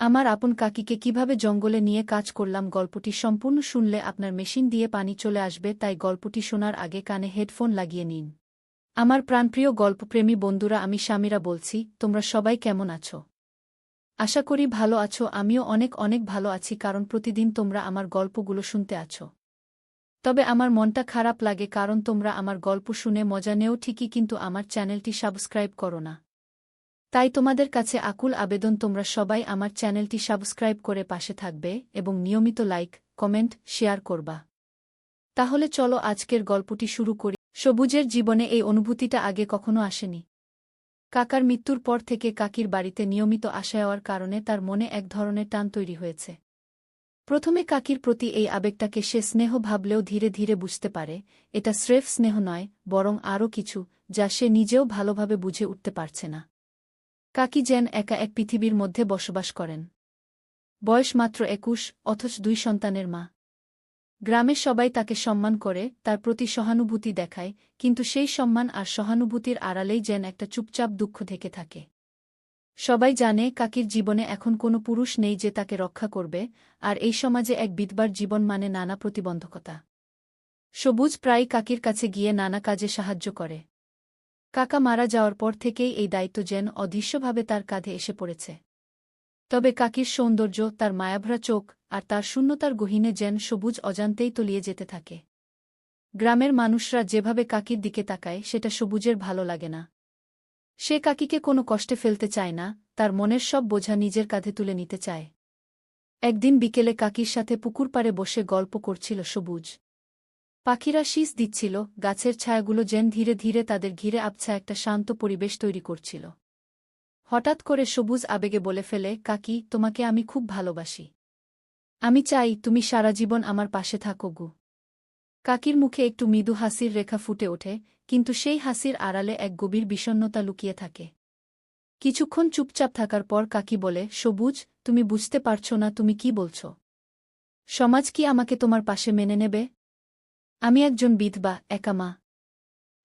আমার আপন কাকিকে কীভাবে জঙ্গলে নিয়ে কাজ করলাম গল্পটি সম্পূর্ণ শুনলে আপনার মেশিন দিয়ে পানি চলে আসবে, তাই গল্পটি শোনার আগে কানে হেডফোন লাগিয়ে নিন। আমার প্রাণপ্রিয় গল্পপ্রেমী বন্ধুরা, আমি স্বামীরা বলছি, তোমরা সবাই কেমন আছো? আশা করি ভালো আছো, আমিও অনেক অনেক ভালো আছি, কারণ প্রতিদিন তোমরা আমার গল্পগুলো শুনতে আছো। তবে আমার মনটা খারাপ লাগে, কারণ তোমরা আমার গল্প শুনে মজা নেও ঠিকই, কিন্তু আমার চ্যানেলটি সাবস্ক্রাইব করো না। তাই তোমাদের কাছে আকুল আবেদন, তোমরা সবাই আমার চ্যানেলটি সাবস্ক্রাইব করে পাশে থাকবে এবং নিয়মিত লাইক, কমেন্ট, শেয়ার করবা। তাহলে চলো আজকের গল্পটি শুরু করি। সবুজের জীবনে এই অনুভূতিটা আগে কখনো আসেনি। কাকার মৃত্যুর পর থেকে কাকির বাড়িতে নিয়মিত আসা হওয়ার কারণে তার মনে এক ধরনের টান তৈরি হয়েছে। প্রথমে কাকির প্রতি এই আবেগটাকে সে স্নেহ ভাবলেও ধীরে ধীরে বুঝতে পারে, এটা স্রেফ স্নেহ নয়, বরং আরও কিছু, যা সে নিজেও ভালোভাবে বুঝে উঠতে পারছে না। কাকি যেন একা এক পৃথিবীর মধ্যে বসবাস করেন। বয়স মাত্র একুশ, অথচ দুই সন্তানের মা। গ্রামের সবাই তাকে সম্মান করে, তার প্রতি সহানুভূতি দেখায়, কিন্তু সেই সম্মান আর সহানুভূতির আড়ালেই যেন একটা চুপচাপ দুঃখ থেকে থাকে। সবাই জানে কাকির জীবনে এখন কোনো পুরুষ নেই যে তাকে রক্ষা করবে, আর এই সমাজে এক বিধবার জীবন মানে নানা প্রতিবন্ধকতা। সবুজ প্রায় কাকির কাছে গিয়ে নানা কাজে সাহায্য করে। কাকা মারা যাওয়ার পর থেকেই এই দায়িত্ব যেন অদৃশ্যভাবে তার কাঁধে এসে পড়েছে। তবে কাকির সৌন্দর্য, তার মায়াভরা চোখ আর তার শূন্যতার গহীনে যেন সবুজ অজান্তেই তলিয়ে যেতে থাকে। গ্রামের মানুষরা যেভাবে কাকির দিকে তাকায়, সেটা সবুজের ভালো লাগে না। সে কাকিকে কোনো কষ্টে ফেলতে চায় না, তার মনের সব বোঝা নিজের কাঁধে তুলে নিতে চায়। একদিন বিকেলে কাকির সাথে পুকুর পাড়ে বসে গল্প করছিল সবুজ। পাখিরা শীষ দিচ্ছিল, গাছের ছায়াগুলো যেন ধীরে ধীরে তাদের ঘিরে আবছা একটা শান্ত পরিবেশ তৈরি করছিল। হঠাৎ করে সবুজ আবেগে বলে ফেলে, কাকি, তোমাকে আমি খুব ভালোবাসি। আমি চাই তুমি সারা জীবন আমার পাশে থাকো গু। কাকির মুখে একটু মৃদু হাসির রেখা ফুটে ওঠে, কিন্তু সেই হাসির আড়ালে এক গভীর বিষণ্নতা লুকিয়ে থাকে। কিছুক্ষণ চুপচাপ থাকার পর কাকি বলে, সবুজ, তুমি বুঝতে পারছ না তুমি কি বলছ? সমাজ কি আমাকে তোমার পাশে মেনে নেবে? আমি একজন বিধবা, একা মা।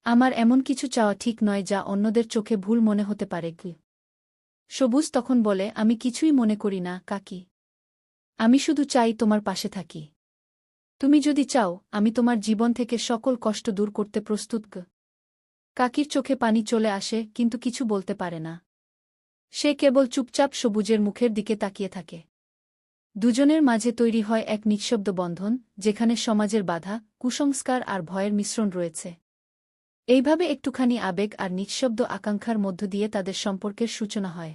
আমার এমন কিছু চাওয়া ঠিক নয় যা অন্যদের চোখে ভুল মনে হতে পারে, কি? সবুজ তখন বলে, আমি কিছুই মনে করি না, কাকি। আমি শুধু চাই তোমার পাশে থাকি। তুমি যদি চাও, আমি তোমার জীবন থেকে সকল কষ্ট দূর করতে প্রস্তুত কাকির চোখে পানি চলে আসে, কিন্তু কিছু বলতে পারে না। সে কেবল চুপচাপ সবুজের মুখের দিকে তাকিয়ে থাকে। দুজনের মাঝে তৈরি হয় এক নিঃশব্দ বন্ধন, যেখানে সমাজের বাধা কুসংস্কার আর ভয়ের মিশ্রণ রয়েছে। এইভাবে একটুখানি আবেগ আর নিঃশব্দ আকাঙ্ক্ষার মধ্য দিয়ে তাদের সম্পর্কের সূচনা হয়।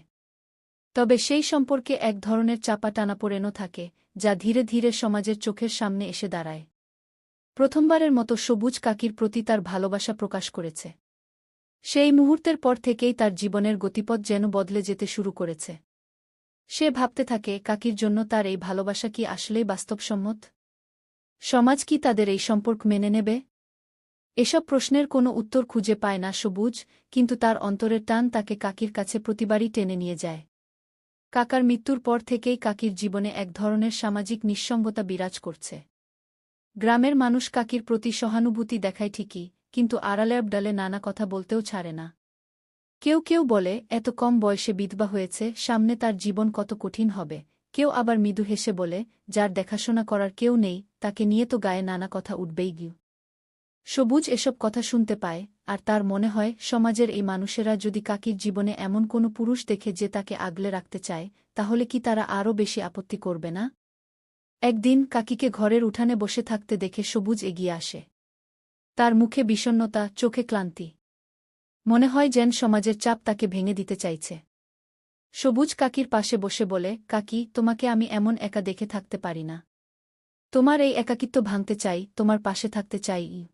তবে সেই সম্পর্কে এক ধরনের চাপা টানাপোড়েনও থাকে, যা ধীরে ধীরে সমাজের চোখের সামনে এসে দাঁড়ায়। প্রথমবারের মতো সবুজ কাকির প্রতি তার ভালোবাসা প্রকাশ করেছে। সেই মুহূর্তের পর থেকেই তার জীবনের গতিপথ যেন বদলে যেতে শুরু করেছে। সে ভাবতে থাকে, কাকির জন্য তার এই ভালোবাসা কি আসলেই বাস্তবসম্মত? সমাজ কি তাদের এই সম্পর্ক মেনে নেবে? এসব প্রশ্নের কোনো উত্তর খুঁজে পায় না সবুজ, কিন্তু তার অন্তরের টান তাকে কাকির কাছে প্রতিবারই টেনে নিয়ে যায়। কাকার মৃত্যুর পর থেকেই কাকির জীবনে এক ধরনের সামাজিক নিঃসঙ্গতা বিরাজ করছে। গ্রামের মানুষ কাকির প্রতি সহানুভূতি দেখায় ঠিকই, কিন্তু আড়ালে আবডালে নানা কথা বলতেও ছাড়ে না। কেউ কেউ বলে, এত কম বয়সে বিধবা হয়েছে, সামনে তার জীবন কত কঠিন হবে। কেউ আবার মৃদু হেসে বলে, যার দেখাশোনা করার কেউ নেই, তাকে নিয়ে তো গায়ে নানা কথা উঠবেই গিয়ে। সবুজ এসব কথা শুনতে পায়, আর তার মনে হয়, সমাজের এই মানুষেরা যদি কাকির জীবনে এমন কোনো পুরুষ দেখে যে তাকে আগলে রাখতে চায়, তাহলে কি তারা আরও বেশি আপত্তি করবে না? একদিন কাকিকে ঘরের উঠানে বসে থাকতে দেখে সবুজ এগিয়ে আসে। তার মুখে বিষণ্নতা চোখে ক্লান্তি। মনে হয় যেন সমাজের চাপ তাকে ভেঙে দিতে চাইছে। সবুজ কাকির পাশে বসে বলে, কাকি, তোমাকে আমি এমন একা দেখে থাকতে পারি না। তোমার এই একাকিত্ব ভাঙতে চাই, তোমার পাশে থাকতে চাই।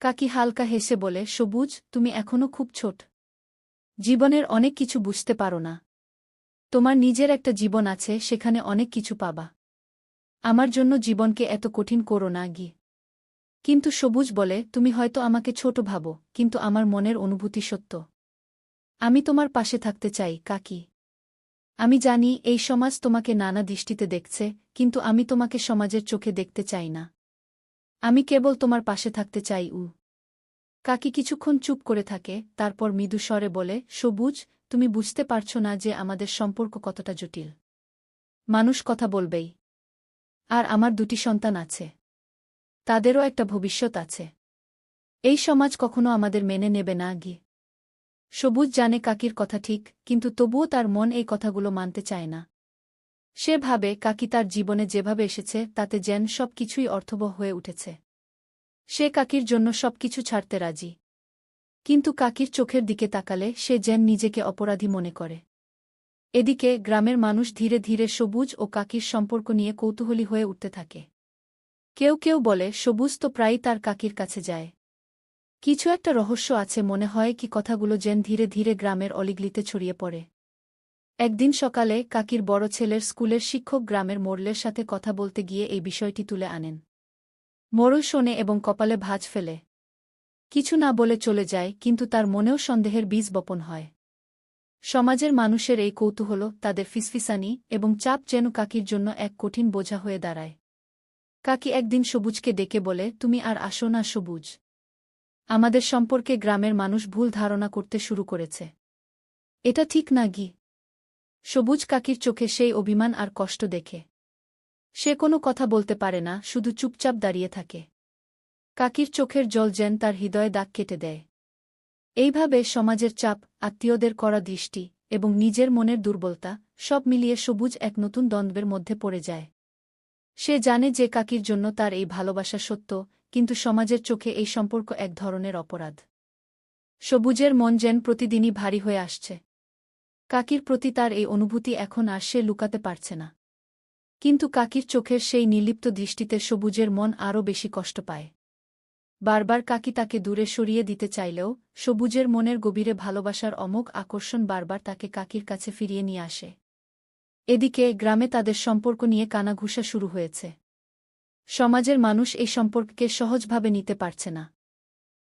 কাকি হালকা হেসে বলে, সবুজ, তুমি এখনও খুব ছোট। জীবনের অনেক কিছু বুঝতে পারো না। তোমার নিজের একটা জীবন আছে, সেখানে অনেক কিছু পাবা। আমার জন্য জীবনকে এত কঠিন করো না গিয়ে কিন্তু সবুজ বলে, তুমি হয়তো আমাকে ছোট ভাবো, কিন্তু আমার মনের অনুভূতি সত্য। আমি তোমার পাশে থাকতে চাই, কাকি। আমি জানি এই সমাজ তোমাকে নানা দৃষ্টিতে দেখছে, কিন্তু আমি তোমাকে সমাজের চোখে দেখতে চাই না। আমি কেবল তোমার পাশে থাকতে চাই, উ। কাকি কিছুক্ষণ চুপ করে থাকে, তারপর মৃদু স্বরে বলে, সবুজ, তুমি বুঝতে পারছ না যে আমাদের সম্পর্ক কতটা জটিল। মানুষ কথা বলবেই। আর আমার দুটি সন্তান আছে। তাদেরও একটা ভবিষ্যৎ আছে। এই সমাজ কখনো আমাদের মেনে নেবে না, গি। সবুজ জানে কাকির কথা ঠিক, কিন্তু তবুও তার মন এই কথাগুলো মানতে চায় না। সে ভাবে কাকি তার জীবনে যেভাবে এসেছে, তাতে যেন সব কিছুই অর্থবহ হয়ে উঠেছে। সে কাকির জন্য সবকিছু ছাড়তে রাজি। কিন্তু কাকির চোখের দিকে তাকালে সে যেন নিজেকে অপরাধী মনে করে। এদিকে গ্রামের মানুষ ধীরে ধীরে সবুজ ও কাকির সম্পর্ক নিয়ে কৌতূহলী হয়ে উঠতে থাকে। কেউ কেউ বলে, সবুজ তো প্রায়ই তার কাকির কাছে যায়। কিছু একটা রহস্য আছে মনে হয় কি কথাগুলো যেন ধীরে ধীরে গ্রামের অলিগলিতে ছড়িয়ে পড়ে। একদিন সকালে কাকির বড় ছেলের স্কুলের শিক্ষক গ্রামের মোরলের সাথে কথা বলতে গিয়ে এই বিষয়টি তুলে আনেন। মোরল শোনে এবং কপালে ভাঁজ ফেলে। কিছু না বলে চলে যায়, কিন্তু তার মনেও সন্দেহের বীজ বপন হয়। সমাজের মানুষের এই কৌতূহল, তাদের ফিসফিসানি এবং চাপ যেন কাকির জন্য এক কঠিন বোঝা হয়ে দাঁড়ায়। কাকি একদিন সবুজকে ডেকে বলে, তুমি আর আসো না সবুজ। আমাদের সম্পর্কে গ্রামের মানুষ ভুল ধারণা করতে শুরু করেছে। এটা ঠিক না, গি। সবুজ কাকির চোখে সেই অভিমান আর কষ্ট দেখে। সে কোনো কথা বলতে পারে না, শুধু চুপচাপ দাঁড়িয়ে থাকে। কাকির চোখের জল যেন তার হৃদয়ে দাগ কেটে দেয়। এইভাবে সমাজের চাপ, আত্মীয়দের করা দৃষ্টি এবং নিজের মনের দুর্বলতা সব মিলিয়ে সবুজ এক নতুন দ্বন্দ্বের মধ্যে পড়ে যায়। সে জানে যে কাকির জন্য তার এই ভালোবাসা সত্য কিন্তু সমাজের চোখে এই সম্পর্ক এক ধরনের অপরাধ। সবুজের মন যেন প্রতিদিনই ভারী হয়ে আসছে। কাকির প্রতি তার এই অনুভূতি এখন আর সে লুকাতে পারছে না। কিন্তু কাকির চোখের সেই নির্লিপ্ত দৃষ্টিতে সবুজের মন আরও বেশি কষ্ট পায়। বারবার কাকি তাকে দূরে সরিয়ে দিতে চাইলেও সবুজের মনের গভীরে ভালোবাসার অমোঘ আকর্ষণ বারবার তাকে কাকির কাছে ফিরিয়ে নিয়ে আসে। এদিকে গ্রামে তাদের সম্পর্ক নিয়ে কানাঘুষা শুরু হয়েছে। সমাজের মানুষ এই সম্পর্ককে সহজভাবে নিতে পারছে না।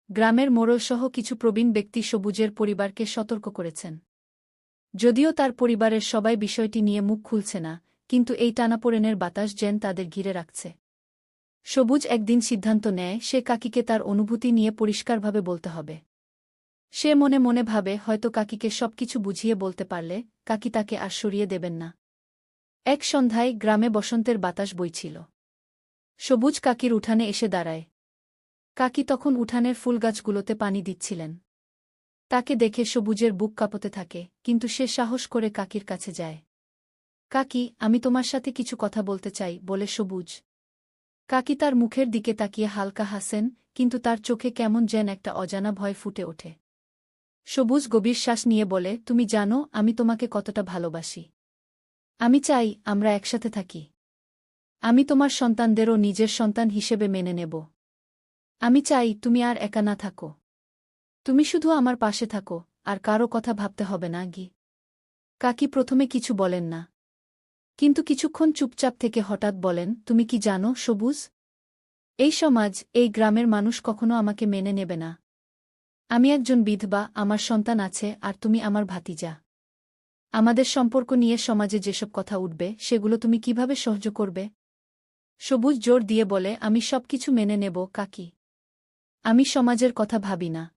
গ্রামের মোড়লসহ কিছু প্রবীণ ব্যক্তি সবুজের পরিবারকে সতর্ক করেছেন। যদিও তার পরিবারের সবাই বিষয়টি নিয়ে মুখ খুলছে না, কিন্তু এই টানাপোড়েনের বাতাস যেন তাদের ঘিরে রাখছে। সবুজ একদিন সিদ্ধান্ত নেয়, সে কাকিকে তার অনুভূতি নিয়ে পরিষ্কারভাবে বলতে হবে। সে মনে মনে ভাবে, হয়তো কাকিকে সবকিছু বুঝিয়ে বলতে পারলে, কাকি তাকে আর সরিয়ে দেবেন না। এক সন্ধ্যায় গ্রামে বসন্তের বাতাস বইছিল। সবুজ কাকির উঠানে এসে দাঁড়ায়। কাকি তখন উঠানের ফুলগাছগুলোতে পানি দিচ্ছিলেন। তাকে দেখে সবুজের বুক কাঁপতে থাকে, কিন্তু সে সাহস করে কাকির কাছে যায়। কাকি, আমি তোমার সাথে কিছু কথা বলতে চাই, বলে সবুজ। কাকি তার মুখের দিকে তাকিয়ে হালকা হাসেন, কিন্তু তার চোখে কেমন যেন একটা অজানা ভয় ফুটে ওঠে। সবুজ গভীর শ্বাস নিয়ে বলে, তুমি জানো, আমি তোমাকে কতটা ভালোবাসি। আমি চাই আমরা একসাথে থাকি। আমি তোমার সন্তানদেরও নিজের সন্তান হিসেবে মেনে নেব। আমি চাই তুমি আর একা না থাকো। তুমি শুধু আমার পাশে থাকো, আর কারও কথা ভাবতে হবে না, গি। কাকি প্রথমে কিছু বলেন না। কিন্তু কিছুক্ষণ চুপচাপ থেকে হঠাৎ বলেন, তুমি কি জানো, সবুজ? এই সমাজ, এই গ্রামের মানুষ কখনো আমাকে মেনে নেবে না। আমি একজন বিধবা, আমার সন্তান আছে, আর তুমি আমার ভাতিজা। আমাদের সম্পর্ক নিয়ে সমাজে যেসব কথা উঠবে, সেগুলো তুমি কীভাবে সহ্য করবে? সবুজ জোর দিয়ে বলে, আমি সবকিছু মেনে নেব, কাকি। আমি সমাজের কথা ভাবি না।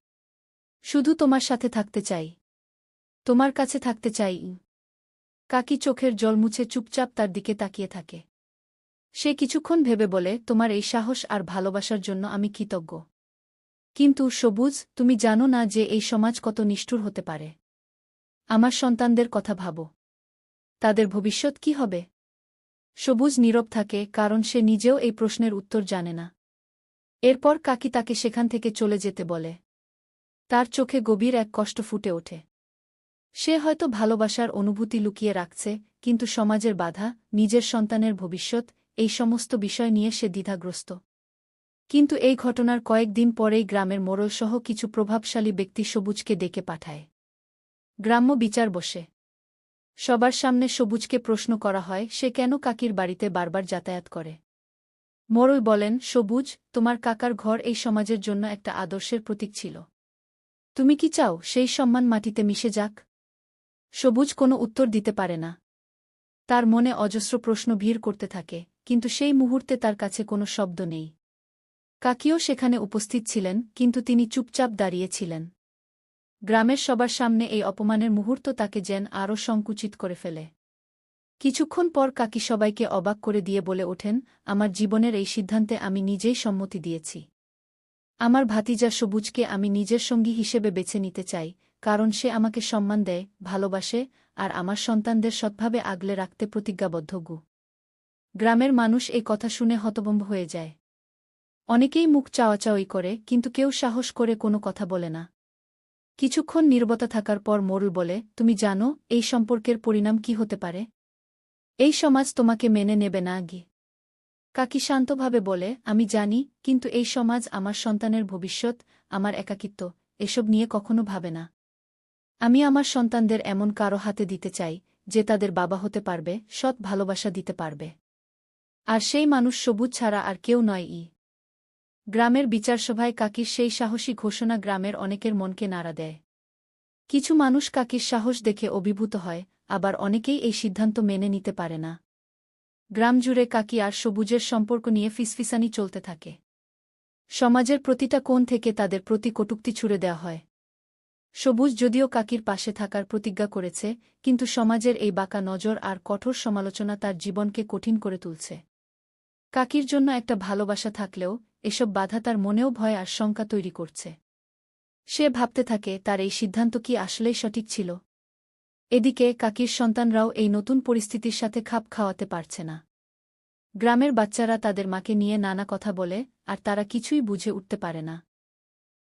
শুধু তোমার সাথে থাকতে চাই। তোমার কাছে থাকতে চাই। কাকি চোখের জল মুছে চুপচাপ তার দিকে তাকিয়ে থাকে। সে কিছুক্ষণ ভেবে বলে, তোমার এই সাহস আর ভালোবাসার জন্য আমি কৃতজ্ঞ। কিন্তু সবুজ, তুমি জানো না যে এই সমাজ কত নিষ্ঠুর হতে পারে। আমার সন্তানদের কথা ভাবো। তাদের ভবিষ্যৎ কি হবে? সবুজ নীরব থাকে কারণ সে নিজেও এই প্রশ্নের উত্তর জানে না। এরপর কাকি তাকে সেখান থেকে চলে যেতে বলে। তার চোখে গভীর এক কষ্ট ফুটে ওঠে। সে হয়তো ভালোবাসার অনুভূতি লুকিয়ে রাখছে, কিন্তু সমাজের বাধা, নিজের সন্তানের ভবিষ্যৎ, এই সমস্ত বিষয় নিয়ে সে দ্বিধাগ্রস্ত। কিন্তু এই ঘটনার কয়েকদিন পরেই গ্রামের মোড়লসহ কিছু প্রভাবশালী ব্যক্তি সবুজকে ডেকে পাঠায়। গ্রাম্য বিচার বসে। সবার সামনে সবুজকে প্রশ্ন করা হয়, সে কেন কাকির বাড়িতে বারবার যাতায়াত করে? মোড়ল বলেন, সবুজ, তোমার কাকার ঘর এই সমাজের জন্য একটা আদর্শের প্রতীক ছিল। তুমি কি চাও সেই সম্মান মাটিতে মিশে যাক? সবুজ কোনো উত্তর দিতে পারে না। তার মনে অজস্র প্রশ্ন ভিড় করতে থাকে, কিন্তু সেই মুহূর্তে তার কাছে কোনো শব্দ নেই। কাকিও সেখানে উপস্থিত ছিলেন, কিন্তু তিনি চুপচাপ দাঁড়িয়েছিলেন গ্রামের সবার সামনে এই অপমানের মুহূর্ত তাকে যেন আরও সংকুচিত করে ফেলে। কিছুক্ষণ পর কাকি সবাইকে অবাক করে দিয়ে বলে ওঠেন, আমার জীবনের এই সিদ্ধান্তে আমি নিজেই সম্মতি দিয়েছি। আমার ভাতিজা সবুজকে আমি নিজের সঙ্গী হিসেবে বেছে নিতে চাই, কারণ সে আমাকে সম্মান দেয়, ভালোবাসে, আর আমার সন্তানদের সৎভাবে আগলে রাখতে প্রতিজ্ঞাবদ্ধ গু। গ্রামের মানুষ এই কথা শুনে হতবম্ব হয়ে যায়। অনেকেই মুখ চাওয়াচাওয়ি করে, কিন্তু কেউ সাহস করে কোনো কথা বলে না। কিছুক্ষণ নীরবতা থাকার পর মোরল বলে, তুমি জানো, এই সম্পর্কের পরিণাম কি হতে পারে? এই সমাজ তোমাকে মেনে নেবে না গি কাকি শান্তভাবে বলে, আমি জানি, কিন্তু এই সমাজ আমার সন্তানের ভবিষ্যৎ, আমার একাকিত্ব, এসব নিয়ে কখনো ভাবে না। আমি আমার সন্তানদের এমন কারও হাতে দিতে চাই, যে তাদের বাবা হতে পারবে, সৎ ভালোবাসা দিতে পারবে। আর সেই মানুষ সবুজ ছাড়া আর কেউ নয় ই। গ্রামের বিচারসভায় কাকির সেই সাহসী ঘোষণা গ্রামের অনেকের মনকে নাড়া দেয়। কিছু মানুষ কাকির সাহস দেখে অভিভূত হয়, আবার অনেকেই এই সিদ্ধান্ত মেনে নিতে পারে না। গ্রাম জুড়ে কাকি আর সবুজের সম্পর্ক নিয়ে ফিসফিসানি চলতে থাকে। সমাজের প্রতিটা কোণ থেকে তাদের প্রতি কটুক্তি ছুড়ে দেওয়া হয়। সবুজ যদিও কাকির পাশে থাকার প্রতিজ্ঞা করেছে, কিন্তু সমাজের এই বাঁকা নজর আর কঠোর সমালোচনা তার জীবনকে কঠিন করে তুলছে। কাকির জন্য একটা ভালোবাসা থাকলেও এসব বাধা তার মনেও ভয় আর শঙ্কা তৈরি করছে। সে ভাবতে থাকে, তার এই সিদ্ধান্ত কি আসলেই সঠিক ছিল? এদিকে কাকির সন্তানরাও এই নতুন পরিস্থিতির সাথে খাপ খাওয়াতে পারছে না। গ্রামের বাচ্চারা তাদের মাকে নিয়ে নানা কথা বলে, আর তারা কিছুই বুঝে উঠতে পারে না।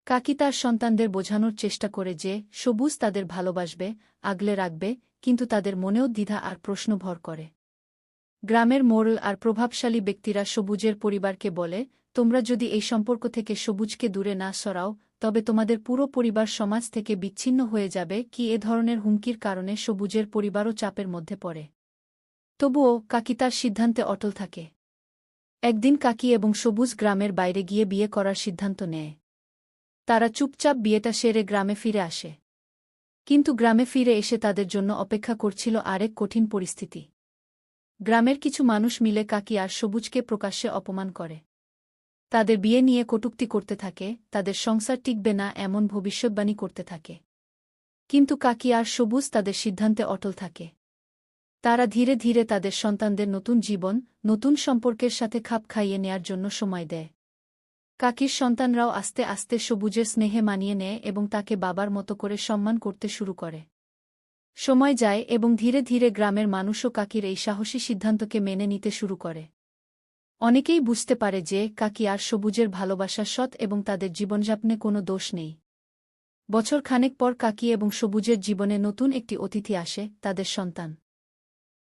কাকি তার সন্তানদের বোঝানোর চেষ্টা করে যে, সবুজ তাদের ভালোবাসবে, আগলে রাখবে, কিন্তু তাদের মনেও দ্বিধা আর প্রশ্ন ভর করে। গ্রামের মোড়ল আর প্রভাবশালী ব্যক্তিরা সবুজের পরিবারকে বলে, তোমরা যদি এই সম্পর্ক থেকে সবুজকে দূরে না সরাও, তবে তোমাদের পুরো পরিবার সমাজ থেকে বিচ্ছিন্ন হয়ে যাবে কি এ ধরনের হুমকির কারণে সবুজের পরিবারও চাপের মধ্যে পড়ে। তবুও কাকি তার সিদ্ধান্তে অটল থাকে। একদিন কাকি এবং সবুজ গ্রামের বাইরে গিয়ে বিয়ে করার সিদ্ধান্ত নেয়। তারা চুপচাপ বিয়েটা সেরে গ্রামে ফিরে আসে। কিন্তু গ্রামে ফিরে এসে তাদের জন্য অপেক্ষা করছিল আরেক কঠিন পরিস্থিতি। গ্রামের কিছু মানুষ মিলে কাকি আর সবুজকে প্রকাশ্যে অপমান করে। তাদের বিয়ে নিয়ে কটুক্তি করতে থাকে, তাদের সংসার টিকবে না এমন ভবিষ্যৎবাণী করতে থাকে। কিন্তু কাকি আর সবুজ তাদের সিদ্ধান্তে অটল থাকে। তারা ধীরে ধীরে তাদের সন্তানদের নতুন জীবন, নতুন সম্পর্কের সাথে খাপ খাইয়ে নেয়ার জন্য সময় দেয়। কাকির সন্তানরাও আস্তে আস্তে সবুজের স্নেহে মানিয়ে নেয় এবং তাকে বাবার মতো করে সম্মান করতে শুরু করে। সময় যায় এবং ধীরে ধীরে গ্রামের মানুষও কাকির এই সাহসী সিদ্ধান্তকে মেনে নিতে শুরু করে। অনেকেই বুঝতে পারে যে, কাকি আর সবুজের ভালোবাসা সৎ এবং তাদের জীবনযাপনে কোনো দোষ নেই। বছর খানেক পর কাকি এবং সবুজের জীবনে নতুন একটি অতিথি আসে, তাদের সন্তান।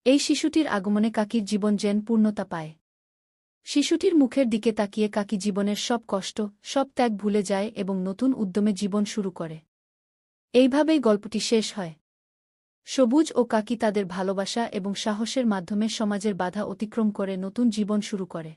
এই শিশুটির আগমনে কাকির জীবন যেন পূর্ণতা পায়। শিশুটির মুখের দিকে তাকিয়ে কাকি জীবনের সব কষ্ট, সব ত্যাগ ভুলে যায় এবং নতুন উদ্যমে জীবন শুরু করে। এইভাবেই গল্পটি শেষ হয়। সবুজ ও কাকি তাদের ভালোবাসা এবং সাহসের মাধ্যমে সমাজের বাধা অতিক্রম করে নতুন জীবন শুরু করে।